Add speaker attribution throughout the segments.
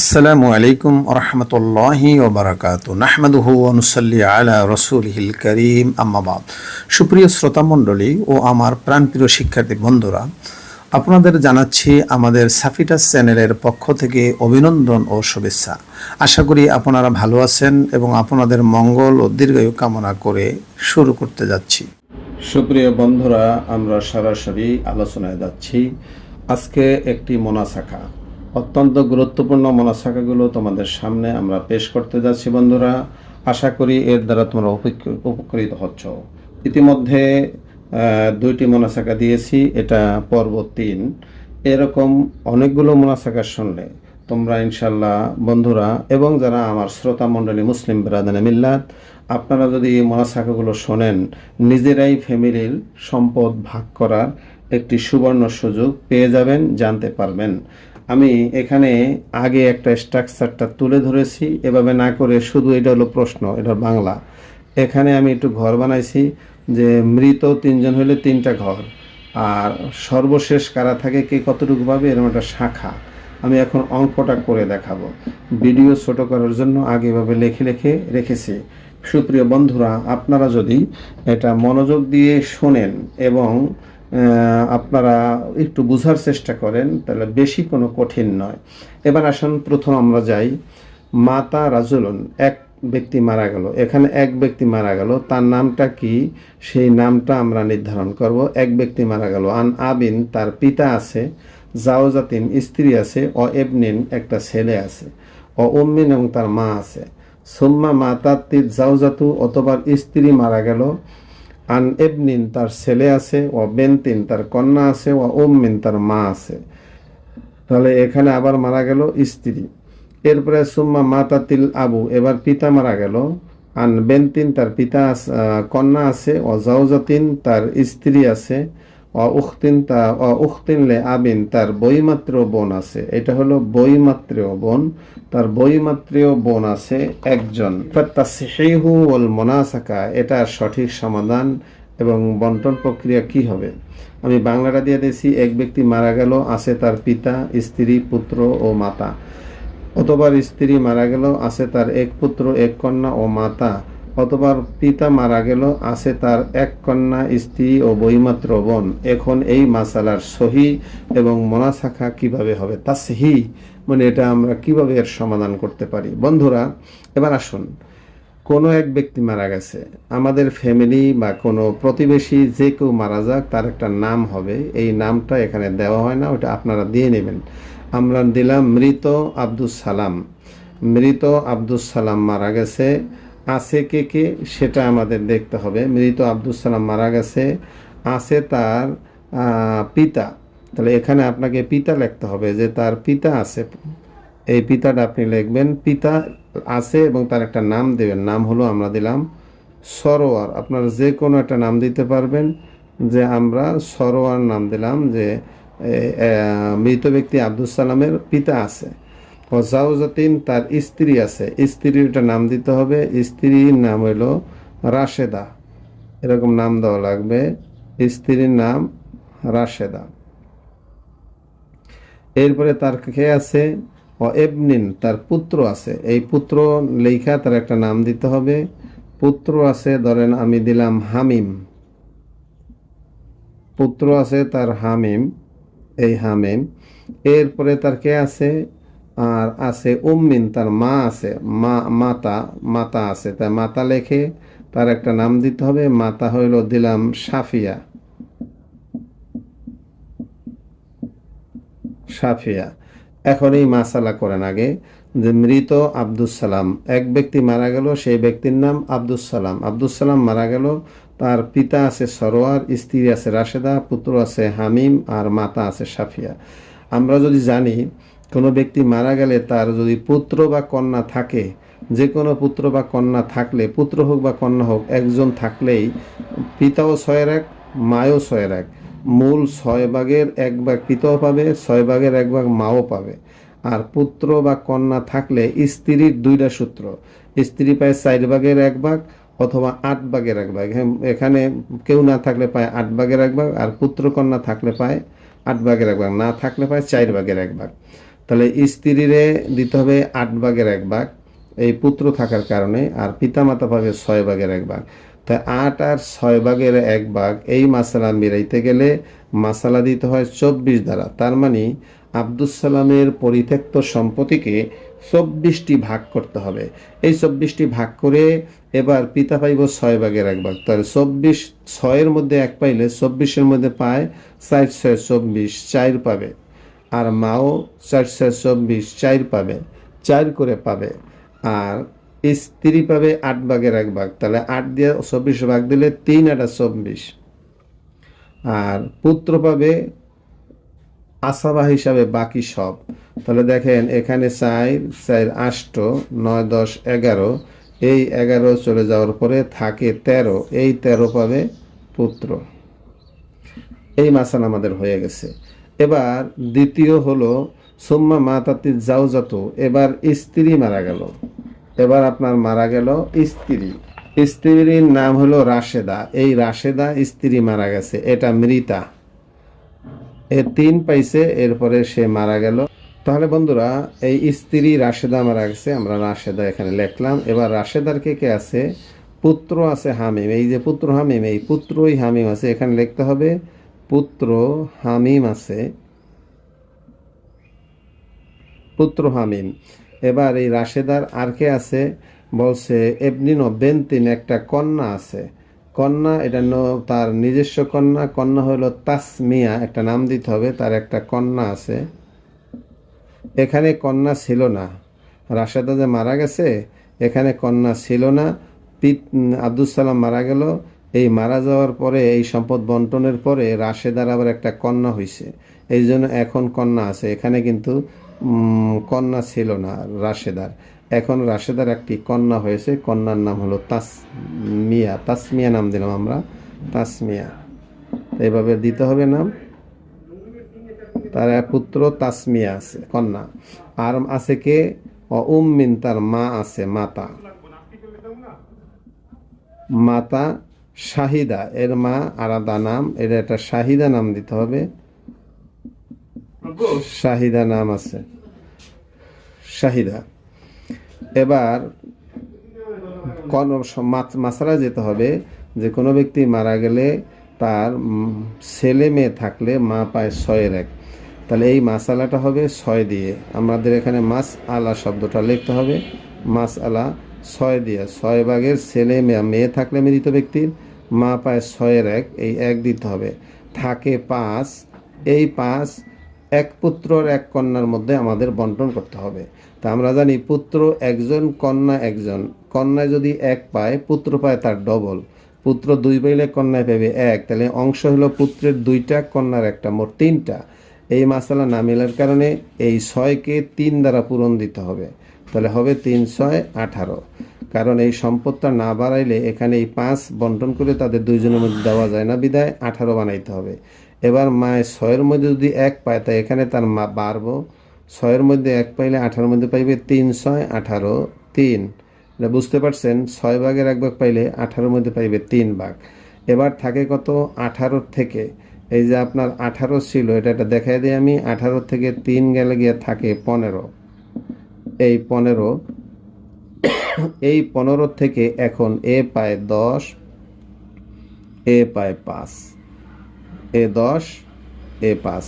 Speaker 1: আসসালামু আলাইকুম রহমতুল্লাহি ওবরাকাত নাহমাদুহু অনুসল্লি আলা রসুলহিল করিম। আম্মাবাদ সুপ্রিয় শ্রোতা মণ্ডলী ও আমার প্রাণপ্রিয় শিক্ষার্থী বন্ধুরা, আপনাদের জানাচ্ছি আমাদের সাফিটাস চ্যানেলের পক্ষ থেকে অভিনন্দন ও শুভেচ্ছা। আশা করি আপনারা ভালো আছেন এবং আপনাদের মঙ্গল ও দীর্ঘায়ু কামনা করে শুরু করতে যাচ্ছি। সুপ্রিয় বন্ধুরা, আমরা সরাসরি আলোচনায় যাচ্ছি। আজকে একটি মোনাসাখা। অত্যন্ত গুরুত্বপূর্ণ মোনাসাখাগুলো তোমাদের সামনে আমরা পেশ করতে যাচ্ছি, বন্ধুরা। আশা করি এর দ্বারা তোমরা উপকৃ- উপকৃত হচ্ছ। ইতিমধ্যে দুইটি মোনাসাকা দিয়েছি, এটা পর্ব তিন। এরকম অনেকগুলো মোনাসাকা শুনলে তোমরা ইনশাল্লাহ বন্ধুরা, এবং যারা আমার শ্রোতা মণ্ডলী মুসলিম বিরাদানে মিল্লাত, আপনারা যদি এই মোনাসাকাগুলো শোনেন, নিজেরাই ফ্যামিলির সম্পদ ভাগ করার একটি সুবর্ণ সুযোগ পেয়ে যাবেন, জানতে পারবেন। আমি এখানে আগে একটা স্ট্রাকচারটা তুলে ধরেছি, এভাবে না করে শুধু এটা হলো প্রশ্ন, এটা বাংলা। এখানে আমি একটু ঘর বানাইছি যে মৃত তিনজন হলে তিনটা ঘর, আর সর্বশেষ কারা থাকে, কে কতটুকু পাবে, এরকম একটা শাখা। আমি এখন অঙ্কটা করে দেখাবো। ভিডিও ছোট করার জন্য আগে এভাবে লেখে লেখে রেখেছি। সুপ্রিয় বন্ধুরা, আপনারা যদি এটা মনোযোগ দিয়ে শোনেন এবং আপনারা একটু বোঝার চেষ্টা করেন, তাহলে বেশি কোনো কঠিন নয়। এবার আসুন, প্রথম আমরা যাই। মাতা রাজুলন, এক ব্যক্তি মারা গেল। এখানে এক ব্যক্তি মারা গেল। তার নামটা কি? সেই নামটা আমরা নির্ধারণ করব। এক ব্যক্তি মারা গেল। আন আবিন, তার পিতা আছে, জাওজাতিন, স্ত্রী আছে, অ এবনিন একটা ছেলে আছে, অ উম্মিন এবং তার মা আছে। সোম্মা সুম্মা মাতাত্তির জাওজাতু, অতবার স্ত্রী মারা গেল। আন এবনিন তার ছেলে আছে ও বেনতিন তার কন্যা আছে ও উম্মিন তার মা আছে। তাহলে এখানে আবার মারা গেল স্ত্রী। এরপরে সুম্মা মাতা তিল আবু, এবার পিতা মারা গেল। আন বেনতিন তার পিতা কন্যা আছে ও জাউজাতিন তার স্ত্রী আছে। ও উখতিন তা ও উখতিন লে আবিন, তার বইমাত্র বোন আছে। এটা হলো বইমাত্রীয় বোন। তার বইমাত্রীয় বোন আছে একজন। ফাত্তাসিহিহু ওয়াল মুনাসাকা, এটা সঠিক সমাধান এবং বন্টন প্রক্রিয়া কি হবে? আমি বাংলাটা দিয়ে দিয়েছি, এক ব্যক্তি মারা গেল, আছে তার পিতা, স্ত্রী, পুত্র ও মাতা। অতবার স্ত্রী মারা গেল, আছে তার এক পুত্র, এক কন্যা ও মাতা। অতবার পিতা মারা গেল, আছে তার এক কন্যা, স্ত্রী ও বইমাত্র বোন। এখন এই মাসালার সহি এবং মনাশাখা কীভাবে হবে, তা সহি মানে এটা আমরা কীভাবে এর সমাধান করতে পারি? বন্ধুরা, এবার আসুন। কোনো এক ব্যক্তি মারা গেছে। আমাদের ফ্যামিলি বা কোনো প্রতিবেশী যে কেউ মারা যাক, তার একটা নাম হবে। এই নামটা এখানে দেওয়া হয় না, ওটা আপনারা দিয়ে নেবেন। আমরা দিলাম মৃত আব্দুস সালাম। মৃত আব্দুস সালাম মারা গেছে। আছে কে কে, সেটা আমাদের দেখতে হবে। মৃত আব্দুস সালাম মারা গেছে। আছে তার পিতা। তাহলে এখানে আপনাকে পিতা লিখতে হবে যে তার পিতা আছে। এই পিতাটা আপনি লিখবেন, পিতা আছে এবং তার একটা নাম দেবেন। নাম হলো আমরা দিলাম সরোয়ার। আপনার যে কোনো একটা নাম দিতে পারবেন যে আমরা সরোয়ার নাম দিলাম যে মৃত ব্যক্তি আব্দুল সালামের পিতা আছে। ও জাউজাতিন তার স্ত্রী আছে। স্ত্রীর একটা নাম দিতে হবে। স্ত্রীর নাম হলো রাশেদা। এরকম নাম দেওয়া লাগবে। স্ত্রীর নাম রাশেদা। এরপরে তার কে আছে? ও এবনিন, তার পুত্র আছে। এই পুত্র লেখা তার একটা নাম দিতে হবে। পুত্র আছে, ধরেন আমি দিলাম হামিম। পুত্র আছে তার হামিম। এই হামিম। এরপরে তার কে আছে? আর আছে উম্মিন, তার মা আছে, মা, মাতা মাতা আছে। তাই মাতা লেখে, তার একটা নাম দিতে হবে, মাতা হইল দিলাম সাফিয়া। সাফিয়া। এখন এই মাসালা করেন আগে, যে মৃত আব্দুস সালাম এক ব্যক্তি মারা গেল, সেই ব্যক্তির নাম আব্দুস সালাম আব্দুস সালাম মারা গেল, তার পিতা আছে সরোয়ার, স্ত্রী আছে রাশেদা, পুত্র আছে হামিম, আর মাতা আছে সাফিয়া। আমরা যদি জানি কোনো ব্যক্তি মারা গেলে তার যদি পুত্র বা কন্যা থাকে যে কোনো পুত্র বা কন্যা থাকলে পুত্র হোক বা কন্যা হোক একজন থাকলেই পিতাও ছয়ের এক মায়ও ছয়ের এক মূল ছয় ভাগের এক ভাগ পিতাও পাবে ছয় ভাগের এক ভাগ মাও পাবে। আর পুত্র বা কন্যা থাকলে স্ত্রীর দুইটা সূত্র। স্ত্রী পায় চার ভাগের এক ভাগ অথবা আট ভাগের এক ভাগ। হ্যাঁ, এখানে কেউ না থাকলে পায় আট ভাগের এক ভাগ আর পুত্র কন্যা থাকলে পায় আট ভাগের এক ভাগ না থাকলে পায় চার ভাগের এক ভাগ।
Speaker 2: তাহলে স্ত্রীরে দিতে হবে আট ভাগের এক ভাগ, এই পুত্র থাকার কারণে, আর পিতামাতা পাবে ছয় ভাগের এক ভাগ। তাই আট আর ছয় ভাগের এক ভাগ, এই মাসালা মিলাইতে গেলে মাসালা দিতে হয় চব্বিশ দ্বারা। তার মানে আব্দুস সালামের পরিত্যক্ত সম্পত্তিকে চব্বিশটি ভাগ করতে হবে। এই চব্বিশটি ভাগ করে এবার পিতা পাইব ছয় ভাগের এক ভাগ। তাহলে চব্বিশ, ছয়ের মধ্যে এক পাইলে চব্বিশের মধ্যে পায়, চার ছয় চব্বিশ, চার পাবে। আর মাও চার ছয় চব্বিশ, চার পাবে, চার করে পাবে। আর স্ত্রী পাবে আট ভাগের এক ভাগ। তাহলে আট দিয়ে চব্বিশ ভাগ দিলে তিন আটা চব্বিশ। আর পুত্র পাবে আসাবা হিসাবে বাকি সব। তাহলে দেখেন, এখানে চার চার আষ্ট, নয়, দশ, এগারো। এই এগারো চলে যাওয়ার পরে থাকে তেরো। এই তেরো পাবে পুত্র। এই মাসাল আমাদের হয়ে গেছে। এবার দ্বিতীয় হলো, সোম্মা মাতাতি জাউজাতু এবার স্ত্রী মারা গেল। এবার আপনার মারা গেল স্ত্রী। স্ত্রীর নাম হলো রাশেদা। এই রাশেদা স্ত্রী মারা গেছে, এটা মৃতা। এ তিন পাইছে, এরপরে সে মারা গেল। তাহলে বন্ধুরা, এই স্ত্রী রাশেদা মারা গেছে, আমরা রাশেদা এখানে লিখলাম। এবার রাশেদার কে কে আছে? পুত্র আছে হামিম। এই যে পুত্র হামিম, এই পুত্রই হামিম আছে, এখানে লিখতে হবে পুত্র হামিম আছে। পুত্র হামিম। এবার এই রাশেদার আর কে আছে? বলছে এবনিন বেন্তিন একটা কন্যা আছে। কন্যা, এটা তার নিজস্ব কন্যা। কন্যা হলো তাসমিয়া, একটা নাম দিতে হবে, তার একটা কন্যা আছে। এখানে কন্যা ছিল না। রাশেদা যে মারা গেছে, এখানে কন্যা ছিল না। পিত আব্দুল সালাম মারা গেল। এই মারা যাওয়ার পরে এই সম্পদ বন্টনের পরে রাশেদার আবার একটা কন্যা হয়েছে এই জন্য এখন কন্যা আছে। এখানে কিন্তু কন্যা ছিল না রাশেদার। এখন রাশেদার একটি কন্যা হয়েছে। কন্যার নাম হলো তাসমিয়া। তাসমিয়া নাম দিলাম আমরা। তাসমিয়া। এইভাবে দিতে হবে নাম। তার পুত্র তাসমিয়া আছে, কন্যা। আর আছে কে? উম্মিন তার মা আছে, মাতা। মাতা শাহিদা এর মা আলাদা নাম এটা একটা শাহিদা নাম দিতে হবে। শাহিদা নাম আছে। শাহিদা। এবার কোন মাসালা যেতে হবে যে কোনো ব্যক্তি মারা গেলে তার ছেলে মেয়ে থাকলে মা পায় ছয়ের এক। তাহলে এই মাসালাটা হবে ছয় দিয়ে। আমাদের এখানে মাস আলা শব্দটা লিখতে হবে। মাস আলা ছয় দিয়ে, ছয় ভাগের ছেলে মেয়ে মেয়ে থাকলে মৃত ব্যক্তির, মা পায় ছয়ের এক, এই এক দিতে হবে। থাকে পাঁচ, এই পাঁচ এক পুত্রর এক কন্যার মধ্যে আমাদের বন্টন করতে হবে। তা আমরা জানি পুত্র একজন, কন্যা একজন। কন্যায় যদি এক পায়, পুত্র পায় তার ডবল। পুত্র দুই পাইলে কন্যায় পাবে এক। তাহলে অংশ হলো পুত্রের দুইটা, কন্যার একটা, মোট তিনটা। এই মাসালা না মেলার কারণে এই ছয়কে তিন দ্বারা পূরণ দিতে হবে। তাহলে হবে তিন ছয় আঠারো। কারণ এই সম্পদটা না বাড়াইলে এখানে এই পাঁচ বন্টন করে তাদের দুইজনের মধ্যে দেওয়া যায় না, বিদায় আঠারো বানাইতে হবে। এবার মায়ের ছয়ের মধ্যে যদি এক পায়, তাই এখানে তার মা বাড়বো। ছয়ের মধ্যে এক পাইলে আঠারোর মধ্যে পাইবে তিন ছয় আঠারো, তিন। এটা বুঝতে পারছেন? ছয় ভাগের এক ভাগ পাইলে আঠারোর মধ্যে পাইবে তিন ভাগ। এবার থাকে কত? আঠারোর থেকে। এই যে আপনার আঠারো ছিল, এটা একটা দেখাই দিই আমি আঠারো থেকে তিন গেলে গিয়ে থাকে পনেরো। এই পনেরো এই পনেরো থেকে এখন এ পায় দশ, এ পায় পাঁচ, এ দশ, এ পাঁচ।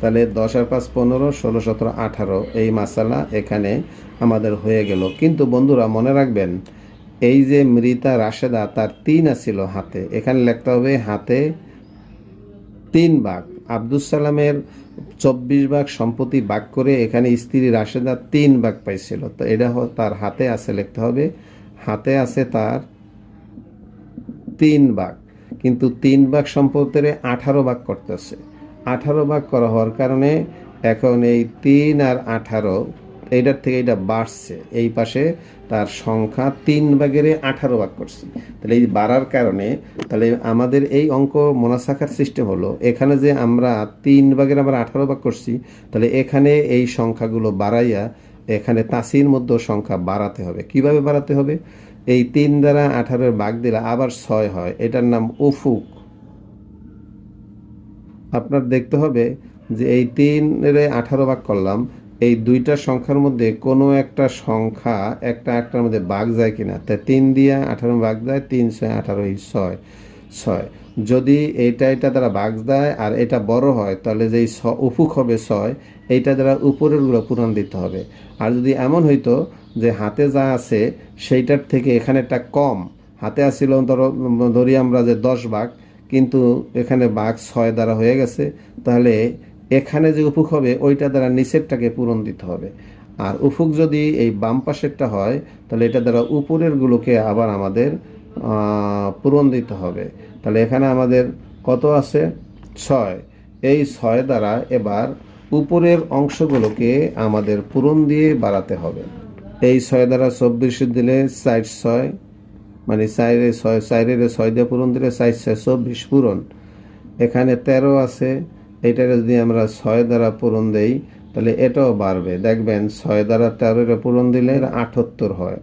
Speaker 2: তাহলে দশ আর পাঁচ পনেরো, ষোলো, সতেরো, আঠারো, এই মাসালা এখানে আমাদের হয়ে গেল। কিন্তু বন্ধুরা, মনে রাখবেন, এই যে মৃতা রাশেদা, তার তিন আছিল হাতে। এখানে লিখতে হবে হাতে তিন ভাগ। আব্দুল সালামের চব্বিশ ভাগ সম্পত্তি ভাগ করে এখানে স্ত্রী রাশেদা তিন ভাগ পাইছিল। তো এটা তার হাতে আছে লিখতে হবে। হাতে আছে তার তিন ভাগ। কিন্তু তিন ভাগ সম্পত্তির আঠারো ভাগ করতেছে। আঠারো ভাগ করা হওয়ার কারণে এখন এই তিন আর আঠারো এইটার থেকে এটা বাড়ছে। এই পাশে তার সংখ্যা তিন ভাগের আঠারো ভাগ করছে। তাহলে এই বাড়ার কারণে তাহলে আমাদের এই অঙ্ক মোনাসাখার সিস্টেম হলো, এখানে যে আমরা তিন ভাগের আবার আঠারো ভাগ করছি, তাহলে এখানে এই সংখ্যাগুলো বাড়াইয়া এখানে তাসির মধ্যে সংখ্যা বাড়াতে হবে। কীভাবে বাড়াতে হবে? এই তিন দ্বারা আঠারোর ভাগ দিলে আবার ছয় হয়। এটার নাম উফুক। আপনার দেখতে হবে যে এই তিনের আঠারো ভাগ করলাম এই দুইটা সংখ্যার মধ্যে কোনো একটা সংখ্যা একটা একটার মধ্যে বাঘ যায় কিনা? তা তিন দিয়ে আঠারো বাঘ যায় তিন ছয় আঠারো ছয় ছয়। যদি এইটা এটা দ্বারা বাঘ দেয় আর এটা বড় হয়, তাহলে যেই ছ উফুক হবে ছয়, এইটা দ্বারা উপরেরগুলো পূরণ দিতে হবে। আর যদি এমন হইতো যে হাতে যা আছে সেইটার থেকে এখানেটা কম, হাতে আসছিল ধরো, ধরি আমরা যে দশ বাঘ কিন্তু এখানে বাঘ ছয় দ্বারা হয়ে গেছে, তাহলে এখানে যে উফুক হবে, ওইটা দ্বারা নিচেরটাকে পূরণ দিতে হবে। আর উফুক যদি এই বাম পাশেরটা হয়, তাহলে এটা দ্বারা উপরের গুলোকে আবার আমাদের পূরণ দিতে হবে। তাহলে এখানে আমাদের কত আছে? ছয়। এই ছয় দ্বারা এবার উপরের অংশগুলোকে আমাদের পূরণ দিয়ে বাড়াতে হবে। এই ছয় দ্বারা চব্বিশ দিলে সাইড ছয় মানে চাইরে ছয় চাইরের ছয় দিয়ে পূরণ দিলে চার ছয়, চব্বিশ পূরণ। এখানে তেরো আছে এইটারে যদি আমরা ছয় দ্বারা পূরণ দেই, তাহলে এটাও বাড়বে। দেখবেন ছয় দ্বারা তেরোরে পূরণ দিলে আটাত্তর হয়।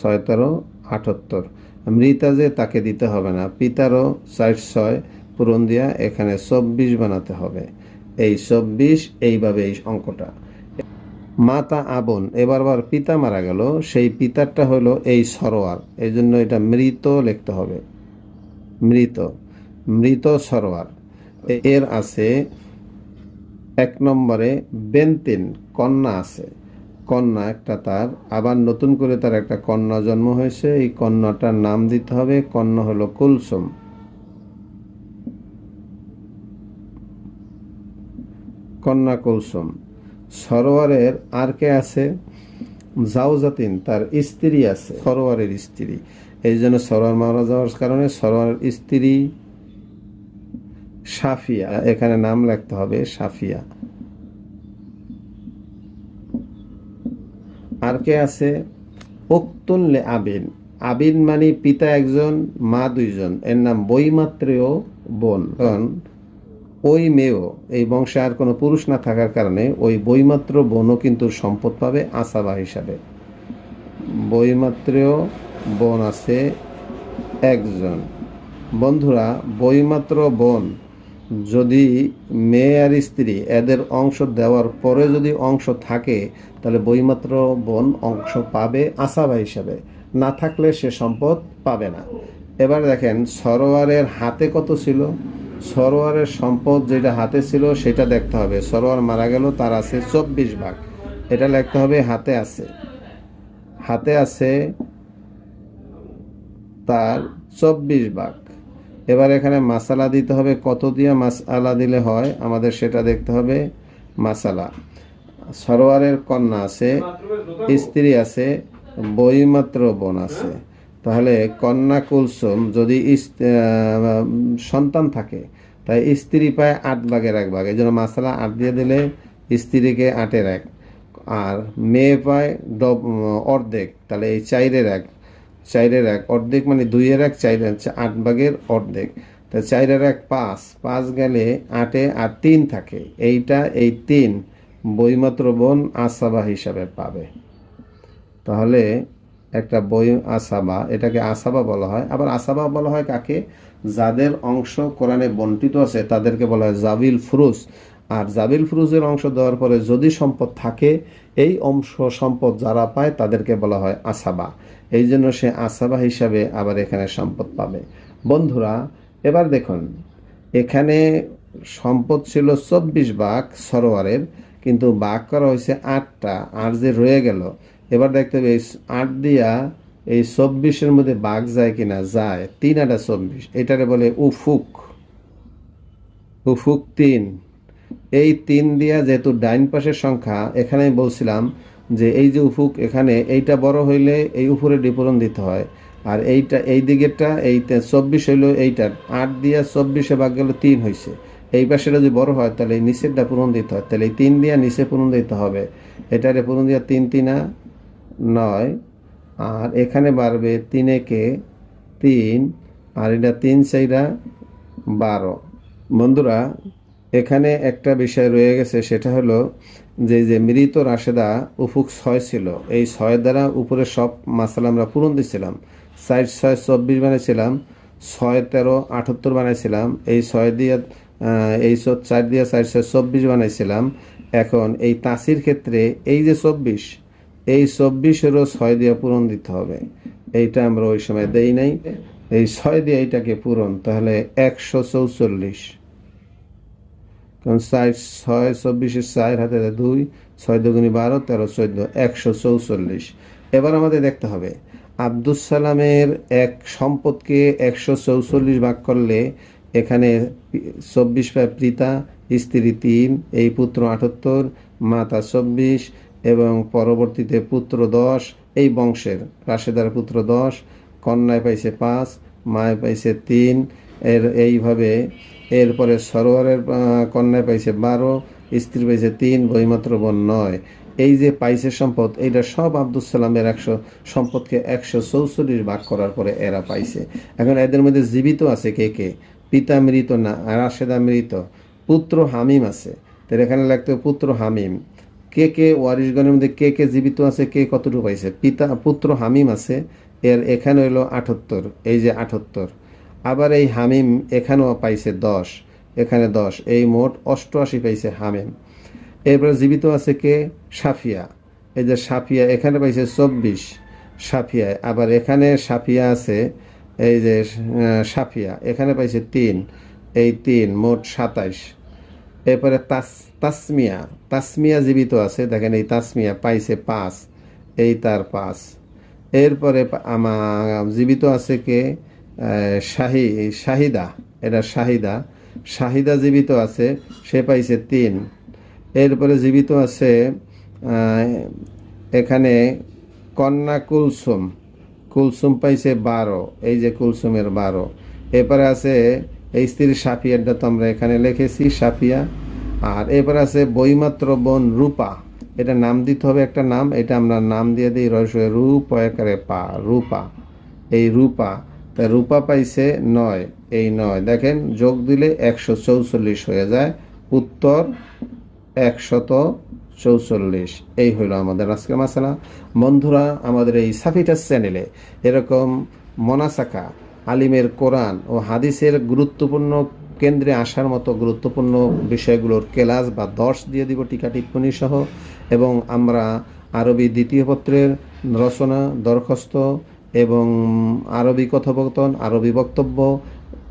Speaker 2: ছয় তেরো, আটাত্তর। মৃতা যে তাকে দিতে হবে না, পিতারও চার ছয় পূরণ দিয়া এখানে চব্বিশ বানাতে হবে। এই চব্বিশ এইভাবে এই অঙ্কটা। মাতা আবন এবার আবার পিতা মারা গেল, সেই পিতারটা হলো এই সরোয়ার। এই জন্য এটা মৃত লিখতে হবে। মৃত মৃত সরোয়ার। এর আছে, এক নম্বরে বেন্তিন, কন্যা আছে। কন্যা একটা তার, আবার নতুন করে তার একটা কন্যা জন্ম হয়েছে, এই কন্যাটার নাম দিতে হবে, কন্যা হলো কুলসুম। কন্যা কুলসুম। সরোয়ারের আর কে আছে? জাউজাতিন তার স্ত্রী আছে, সরোয়ারের স্ত্রী। এই জন্য সরোয়ার মারা যাওয়ার কারণে সরোয়ারের স্ত্রী সাফিয়া এখানে নাম লিখতে হবে সাফিয়া আর কে আছে? উক্তুল্লে আবিন। আবিন মানে পিতা একজন, মা দুইজন। এর নাম বইমাত্রেয় বোন। কারণ ওই মেয়েও, এই বংশে আর কোনো পুরুষ না থাকার কারণে ওই বইমাত্র বোনও কিন্তু সম্পদ পাবে আসাবা হিসাবে। বইমাত্রেয় বোন আছে একজন। বন্ধুরা বইমাত্র বোন যদি মেয়ে আর স্ত্রী এদের অংশ দেওয়ার পরে যদি অংশ থাকে, তাহলে বইমাত্র বোন অংশ পাবে আসাবা হিসাবে। না থাকলে সে সম্পদ পাবে না। এবার দেখেন, সরোয়ারের হাতে কত ছিল? সরোয়ারের সম্পদ যেটা হাতে ছিল, সেটা দেখতে হবে। সরোয়ার মারা গেল, তার আছে চব্বিশ ভাগ। এটা লিখতে হবে হাতে আছে। হাতে আছে তার চব্বিশ ভাগ। এবার এখানে মাসালা দিতে হবে। কত দিয়ে মাসালা দিলে হয়? আমাদের সেটা দেখতে হবে। মাসালা। সরোয়ারের কন্যা আছে, স্ত্রী আছে, বইমাত্র বোন আছে। তাহলে কন্যা কুলসুম যদি সন্তান থাকে, তাই স্ত্রী পায় আট ভাগের এক ভাগ। এই জন্য মাসালা আট দিয়ে দিলে স্ত্রীকে আটের এক। আর মেয়ে পায় অর্ধেক, তাহলে এই চাইরের এক। চাইরের এক অর্ধেক মানে দুইয়ের এক, চাইরের আট ভাগের অর্ধেক। তা চাইরের এক পাঁচ পাঁচ গেলে আটে আর তিন থাকে। এইটা এই তিন বইমাত্র বোন আসাবা হিসাবে পাবে। তাহলে একটা বই আসাবা, এটাকে আসাবা বলা হয়। আবার আসাবা বলা হয় কাকে? যাদের অংশ কোরআনে বন্টিত আছে, তাদেরকে বলা হয় জাবিল ফুরুজ। আর জাবিল ফুরুজের অংশ দেওয়ার পরে যদি সম্পদ থাকে, এই অংশ সম্পদ যারা পায়, তাদেরকে বলা হয় আসাবা। এই জন্য সে আসাবা হিসাবে আবার এখানে সম্পদ পাবে। বন্ধুরা, এবার দেখুন, এখানে সম্পদ ছিল চব্বিশ বাঘ সরোয়ারের, কিন্তু বাঘ করা হয়েছে আটটা আর যে রয়ে গেল। এবার দেখতে হবে, এই আট দিয়া এই চব্বিশের মধ্যে বাঘ যায় কিনা? যায়। তিন আটা চব্বিশ, এটারে বলে উফুক। উফুক তিন। এই তিন দিয়া যেহেতু ডাইন পাশের সংখ্যা, এখানে বলছিলাম যে এই যে উফুক, এখানে এইটা বড় হইলে এই উপরে ডিপূরণ দিতে হয়। আর এইটা, এই দিকেরটা, এই চব্বিশ হইল এইটার আট দিয়া চব্বিশে ভাগ গেল তিন হয়েছে এই পাশেটা যদি বড় হয়, তাহলে এই নিচেরটা পূরণ দিতে হয়। তাহলে এই তিন দিয়া নিচে পূরণ দিতে হবে। এটারে পূরণ দিয়া তিন তিনা নয়। আর এখানে বাড়বে তিনেকে তিন। আর এটা তিন চাইরা বারো। বন্ধুরা, এখানে একটা বিষয় রয়ে গেছে, সেটা হলো যে যে মৃত রাশেদা উফুক ছয় ছিল, এই ছয় দ্বারা উপরে সব মাসালা আমরা পূরণ দিচ্ছিলাম চার ছয় চব্বিশ বানিয়েছিলাম ছয় তেরো আটাত্তর বানাইছিলাম, এই ছয় দিয়ে এই সব চার দিয়ে চার ছয় চব্বিশ বানাইছিলাম। এখন এই তাসির ক্ষেত্রে এই যে চব্বিশ, এই চব্বিশেরও ছয় দিয়ে পূরণ দিতে হবে। এইটা আমরা ওই সময় দেই নাই। এই ছয় দিয়ে এইটাকে পূরণ, তাহলে একশো চৌচল্লিশ। কারণ চার, ছয় চব্বিশের চার হাতে দুই, ছয় দুগুনি বারো, তেরো, চোদ্দ, একশো চৌচল্লিশ। এবার আমাদের দেখতে হবে, আব্দুস সালামের এক সম্পদকে একশো চৌচল্লিশ ভাগ করলে এখানে চব্বিশ পায় পিতা, স্ত্রী তিন, এই পুত্র আটাত্তর, মাতা চব্বিশ এবং পরবর্তীতে পুত্র দশ, এই বংশের রাশেদার পুত্র দশ, কন্যায় পাইছে পাঁচ, মায় পাইছে তিন, এর এইভাবে এরপরে সরোয়ারের কন্যায় পাইছে বারো, স্ত্রী পাইছে তিন, বইমাত্র বোন নয়। এই যে পাইছে সম্পদ, এইটা সব আব্দুল সালামের একশো, সম্পদকে একশো চৌচল্লিশ ভাগ করার পরে এরা পাইছে। এখন এদের মধ্যে জীবিত আছে কে কে? পিতা মৃত না, রাশেদা মৃত, পুত্র হামিম আছে। তার এখানে লাগতে পুত্র হামিম। কে কে ওয়ারিশগণের মধ্যে কে কে জীবিত আছে, কে কতটুকু পাইছে? পিতা, পুত্র হামিম আছে, এর এখানে হলো আটাত্তর, এই যে আটাত্তর। আবার এই হামিম এখানেও পাইছে দশ, এখানে দশ, এই মোট অষ্টআশি পাইছে হামিম। এরপরে জীবিত আছে কে? সাফিয়া এই যে সাফিয়া এখানে পাইছে চব্বিশ সাফিয়ায় আবার এখানে সাফিয়া আছে, এই যে সাফিয়া এখানে পাইছে তিন, এই তিন, মোট সাতাইশ। এরপরে তাস, তাসমিয়া তাসমিয়া জীবিত আছে, দেখেন এই তাসমিয়া পাইছে পাঁচ, এই তার পাঁচ। এরপরে আমার জীবিত আছে কে? শাহি, শাহিদা, এটা শাহিদা। শাহিদা জীবিত আছে, সে পাইছে তিন। এরপরে জীবিত আছে এখানে কন্যা কুলসুম। কুলসুম পাইছে বারো, এই যে কুলসুমের বারো। এরপরে আছে, এই স্ত্রীর সাফিয়ারটা তো আমরা এখানে লিখেছি, সাফিয়া। আর এরপরে আছে বইমাত্র বোন রূপা। এটা নাম দিতে হবে একটা নাম, এটা আমরা নাম দিয়ে দিই রসয়ে রূপ একারে পা, রূপা। এই রূপা তা রূপা পাইছে নয়, এই নয়। দেখেন, যোগ দিলে একশো চৌচল্লিশ হয়ে যায়, উত্তর একশত চৌচল্লিশ। এই হলো আমাদের আজকের মাসালা। বন্ধুরা, আমাদের এই সাফিটাস চ্যানেলে এরকম মনাসাকা, আলিমের কোরআন ও হাদিসের গুরুত্বপূর্ণ কেন্দ্রে আসার মতো গুরুত্বপূর্ণ বিষয়গুলোর ক্লাস বা দর্শ দিয়ে দিব টিকা টিপ্পণী সহ এবং আমরা আরবি দ্বিতীয় পত্রের রচনা, দরখাস্ত এবং আরবি কথোপকথন, আরবি বক্তব্য,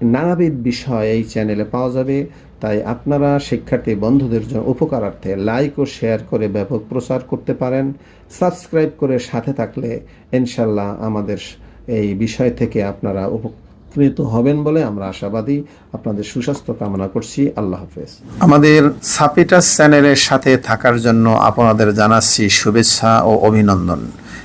Speaker 2: নানাবিধ বিষয় এই চ্যানেলে পাওয়া যাবে। তাই আপনারা শিক্ষার্থী বন্ধুদের জন্য উপকারার্থে লাইক ও শেয়ার করে ব্যাপক প্রচার করতে পারেন। সাবস্ক্রাইব করে সাথে থাকলে ইনশাল্লাহ আমাদের এই বিষয় থেকে আপনারা উপকৃত হবেন বলে আমরা আশাবাদী। আপনাদের সুস্বাস্থ্য কামনা করছি। আল্লাহ হাফেজ।
Speaker 1: আমাদের সাপিটাস চ্যানেলের সাথে থাকার জন্য আপনাদের জানাচ্ছি শুভেচ্ছা ও অভিনন্দন।